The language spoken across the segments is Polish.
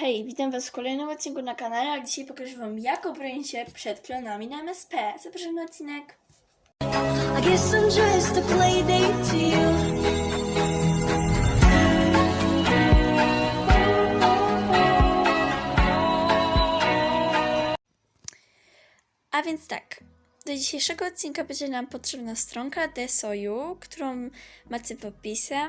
hej, witam was w kolejnym odcinku na kanale, a dzisiaj pokażę wam jak obronić się przed klonami na MSP. Zapraszam na odcinek. A więc tak, do dzisiejszego odcinka będzie nam potrzebna stronka DSOU, którą macie w opisie,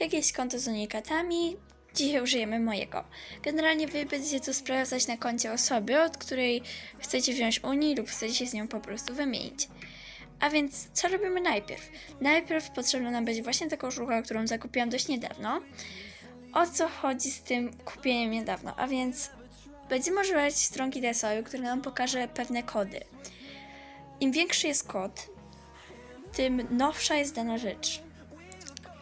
jakieś konto z unikatami, dzisiaj użyjemy mojego. Generalnie wy będziecie to sprawdzać na koncie osoby, od której chcecie wziąć Unii lub chcecie się z nią po prostu wymienić. A więc co robimy najpierw? Najpierw potrzebna nam będzie właśnie ta koszulka, którą zakupiłam dość niedawno. O co chodzi z tym kupieniem niedawno? A więc będziemy używać stronki DSOU, która nam pokaże pewne kody. Im większy jest kod, tym nowsza jest dana rzecz.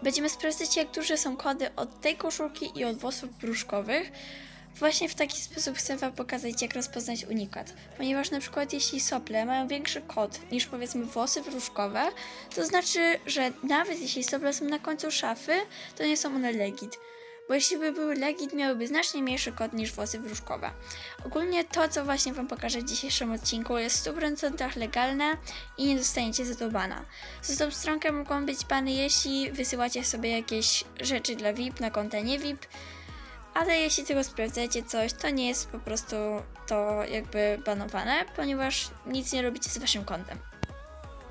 Będziemy sprawdzać, jak duże są kody od tej koszulki i od włosów bruszkowych. Właśnie w taki sposób chcę Wam pokazać, jak rozpoznać unikat. Ponieważ na przykład jeśli sople mają większy kod niż powiedzmy włosy wróżkowe, to znaczy, że nawet jeśli sople są na końcu szafy, to nie są one legit. Bo jeśli by były legit, miałyby znacznie mniejszy kod niż włosy wróżkowe. Ogólnie to, co właśnie Wam pokażę w dzisiejszym odcinku, jest w 100% legalne i nie dostaniecie za to bana. Za tą stronkę mogą być bany, jeśli wysyłacie sobie jakieś rzeczy dla VIP na konta nie VIP, ale jeśli tylko sprawdzacie coś, to nie jest po prostu to jakby banowane, ponieważ nic nie robicie z Waszym kontem.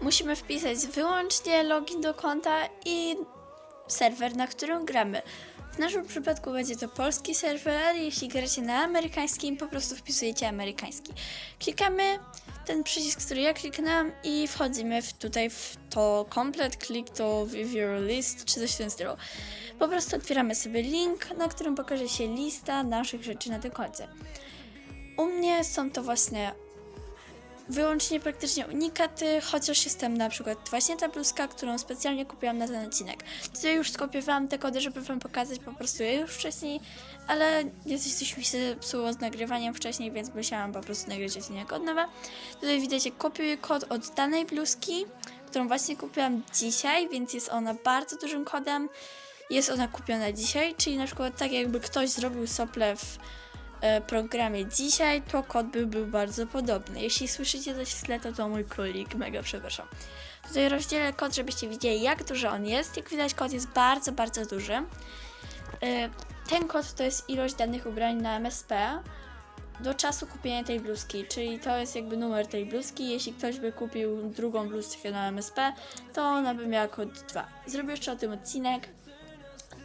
Musimy wpisać wyłącznie login do konta i serwer, na którym gramy. W naszym przypadku będzie to polski serwer, jeśli gracie na amerykańskim, po prostu wpisujecie amerykański. Klikamy ten przycisk, który ja kliknęłam i wchodzimy w, tutaj w to komplet, click to view your list, czy coś w tym stylu. Po prostu otwieramy sobie link, na którym pokaże się lista naszych rzeczy na tym koncie. U mnie są to właśnie wyłącznie praktycznie unikaty, chociaż jestem na przykład właśnie ta bluzka, którą specjalnie kupiłam na ten odcinek. Tutaj już skopiowałam te kody, żeby wam pokazać po prostu je już wcześniej, ale jakoś coś mi się psuło z nagrywaniem wcześniej, więc musiałam po prostu nagrać odcinek od nowa. Tutaj widać, kopiuję kod od danej bluzki, którą właśnie kupiłam dzisiaj, więc jest ona bardzo dużym kodem. Jest ona kupiona dzisiaj, czyli na przykład tak jakby ktoś zrobił sople w programie dzisiaj, to kod by był bardzo podobny. Jeśli słyszycie coś w tle, to to mój królik, mega przepraszam. Tutaj rozdzielę kod, żebyście widzieli, jak duży on jest. Jak widać, kod jest bardzo, bardzo duży. E, Ten kod to jest ilość danych ubrań na MSP do czasu kupienia tej bluzki, czyli to jest jakby numer tej bluzki. Jeśli ktoś by kupił drugą bluzkę na MSP, to ona by miała kod 2. Zrobię jeszcze o tym odcinek,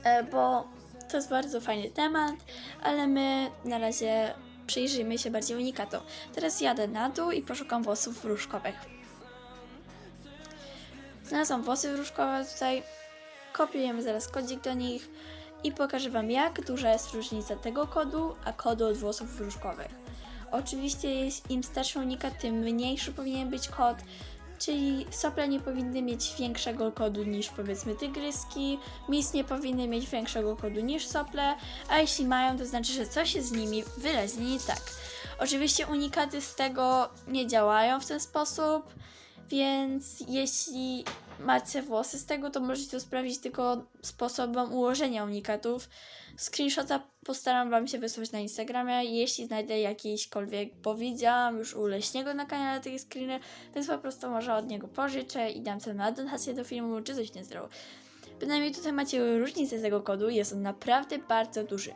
e, bo to jest bardzo fajny temat, ale my na razie przyjrzyjmy się bardziej unikatom. Teraz jadę na dół i poszukam włosów wróżkowych. Znalazłam włosy wróżkowe tutaj, kopiujemy zaraz kodzik do nich i pokażę Wam jak duża jest różnica tego kodu, a kodu od włosów wróżkowych. Oczywiście im starszy unikat, tym mniejszy powinien być kod, czyli sople nie powinny mieć większego kodu niż powiedzmy tygryski, mis nie powinny mieć większego kodu niż sople, a jeśli mają, to znaczy, że coś jest z nimi wyraźnie nie tak. Oczywiście unikaty z tego nie działają w ten sposób, więc jeśli macie włosy z tego, to możecie to sprawdzić tylko sposobem ułożenia unikatów. Screenshota postaram Wam się wysłać na Instagramie, jeśli znajdę jakiśkolwiek, bo widziałam już u Leśniego na kanale takie screeny, więc po prostu może od niego pożyczę i dam sobie na do filmu, czy coś nie zrobił. Bynajmniej tutaj macie różnicę tego kodu, jest on naprawdę bardzo duży.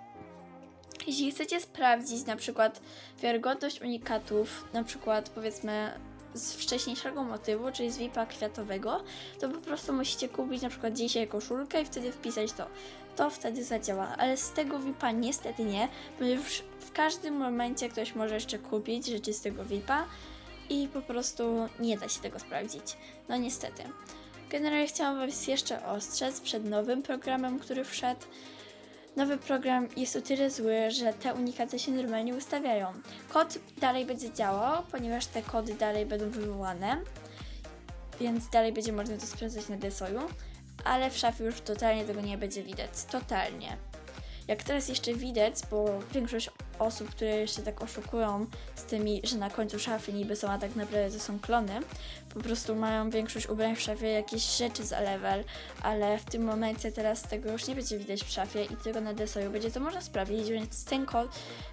Jeśli chcecie sprawdzić na przykład wiarygodność unikatów, na przykład powiedzmy z wcześniejszego motywu, czyli z VIP-a kwiatowego, to po prostu musicie kupić na przykład dzisiaj koszulkę i wtedy wpisać to. To wtedy zadziała, ale z tego VIP-a niestety nie, ponieważ w każdym momencie ktoś może jeszcze kupić rzeczy z tego VIP-a i po prostu nie da się tego sprawdzić. No niestety. Generalnie chciałam Was jeszcze ostrzec przed nowym programem, który wszedł. Nowy program jest o tyle zły, że te unikaty się normalnie ustawiają. Kod dalej będzie działał, ponieważ te kody dalej będą wywołane, więc dalej będzie można to sprawdzać na DSOju, ale w szafie już totalnie tego nie będzie widać. Totalnie. Jak teraz jeszcze widać, bo większość osób, które jeszcze tak oszukują z tymi, że na końcu szafy niby są, a tak naprawdę to są klony. Po prostu mają większość ubrań w szafie, jakieś rzeczy za level, ale w tym momencie teraz tego już nie będzie widać w szafie i tylko na desoju będzie to można sprawdzić, więc ten kod,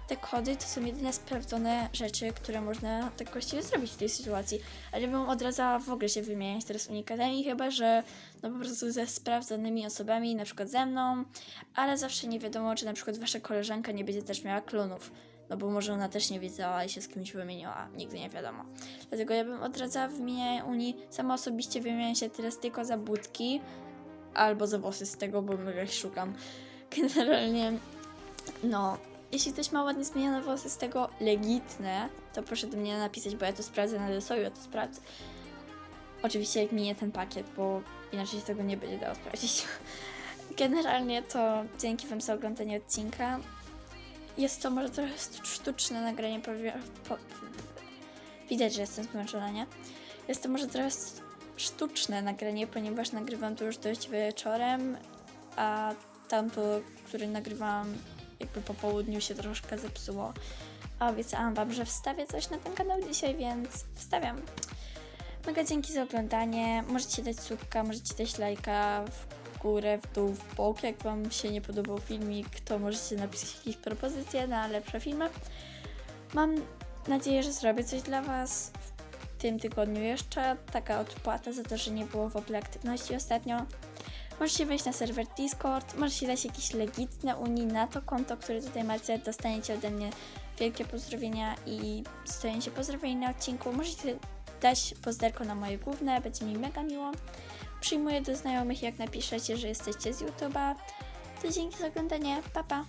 te kody to są jedyne sprawdzone rzeczy, które można tak właściwie zrobić w tej sytuacji. Ale bym odradzała w ogóle się wymieniać teraz unikatami, chyba że no po prostu ze sprawdzonymi osobami, na przykład ze mną, ale zawsze nie wiadomo, czy na przykład wasza koleżanka nie będzie też miała klonów. No bo może ona też nie wiedziała i się z kimś wymieniła, nigdy nie wiadomo. Dlatego ja bym odradzała wymienianie Unii. Sama osobiście wymieniam się teraz tylko za budki albo za włosy z tego, bo mega szukam. Generalnie, no, jeśli ktoś ma ładnie zmienione włosy z tego legitne, to proszę do mnie napisać, bo ja to sprawdzę na desoju, ja to sprawdzę. Oczywiście jak minie ten pakiet, bo inaczej się tego nie będzie dało sprawdzić. Generalnie to dzięki Wam za oglądanie odcinka. Jest to może trochę sztuczne nagranie, powie- po, widać, że jestem zmęczona, nie? Jest to może trochę sztuczne nagranie, ponieważ nagrywam to już dość wieczorem, a tamto, które nagrywałam jakby po południu się troszkę zepsuło. A obiecałam Wam, że wstawię coś na ten kanał dzisiaj, więc wstawiam. Mega dzięki za oglądanie. Możecie dać subka, możecie dać lajka górę, w dół, w bok. Jak Wam się nie podobał filmik, to możecie napisać jakieś propozycje na lepsze filmy. Mam nadzieję, że zrobię coś dla Was w tym tygodniu jeszcze. Taka odpłata za to, że nie było w ogóle aktywności ostatnio. Możecie wejść na serwer Discord, możecie dać jakieś legitne Unii na to konto, które tutaj macie. Dostaniecie ode mnie wielkie pozdrowienia i dostaniecie pozdrowienia na odcinku. Możecie dać pozderko na moje główne, będzie mi mega miło. Przyjmuję do znajomych, jak napiszecie, że jesteście z YouTube'a. To dzięki za oglądanie. Pa, pa!